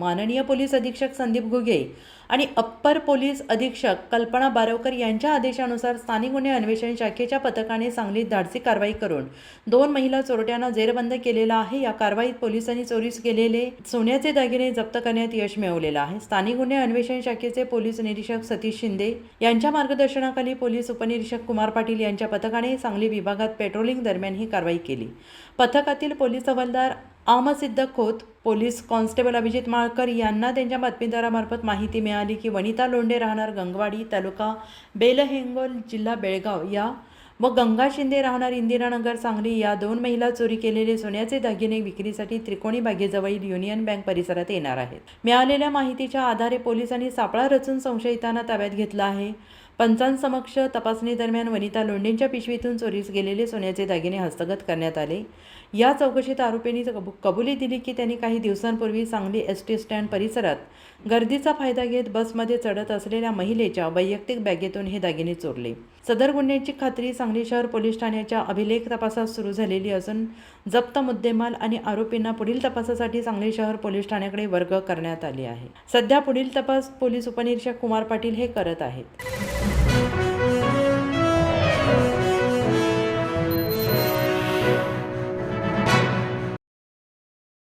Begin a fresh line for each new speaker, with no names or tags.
माननीय पोलीस अधीक्षक संदीप घुगे आणि अप्पर पोलीस अधीक्षक कल्पना बारवकर यांच्या आदेशानुसार स्थानिक गुन्हे अन्वेषण शाखेच्या पथकाने सांगलीत धाडसी कारवाई करून दोन महिला चोरट्यांना जेरबंद केलेला आहे. या कारवाईत पोलिसांनी चोरीस गेलेले सोन्याचे दागिने जप्त करण्यात यश मिळवलेलं आहे. स्थानिक गुन्हे अन्वेषण शाखेचे पोलीस निरीक्षक सतीश शिंदे यांच्या मार्गदर्शनाखाली पोलीस उपनिरीक्षक कुमार पाटील यांच्या पथकाने सांगली विभागात पेट्रोलिंग दरम्यान ही कारवाई केली. पथकातील पोलीस हवालदार अहमदसिद्ध खोत पोलीस कॉन्स्टेबल अभिजित माळकर यांना त्यांच्या बातमीदारामार्फत माहिती मिळाली की वनिता लोंढे राहणार गंगवाडी तालुका बेलहेंगोल जिल्हा बेळगाव या व गंगा शिंदे राहणार इंदिरानगर सांगली या दोन महिला चोरी केलेले सोन्याचे दागिने विक्रीसाठी त्रिकोणी बागेजवळील युनियन बँक परिसरात येणार आहेत. मिळालेल्या माहितीच्या आधारे पोलिसांनी सापळा रचून संशयितांना ताब्यात घेतला आहे. पंचांसमक्ष तपासणीदरम्यान वनिता लोंढेंच्या पिशवीतून चोरीस गेलेले सोन्याचे दागिने हस्तगत करण्यात आले. या चौकशीत आरोपींनी कबु- कबुली दिली की त्यांनी काही दिवसांपूर्वी सांगली एस टी स्टँड परिसरात गर्दीचा फायदा घेत बसमध्ये चढत असलेल्या महिलेच्या वैयक्तिक बॅगेतून हे दागिने चोरले. सदर गुन्ह्याची खात्री सांगली शहर पोलीस ठाण्याच्या अभिलेख तपासात सुरू झालेली असून जप्त मुद्देमाल आणि आरोपींना पुढील तपासासाठी सांगली शहर पोलीस ठाण्याकडे वर्ग करण्यात आले आहे. सध्या पुढील तपास पोलीस उपनिरीक्षक कुमार पाटील हे करत आहेत.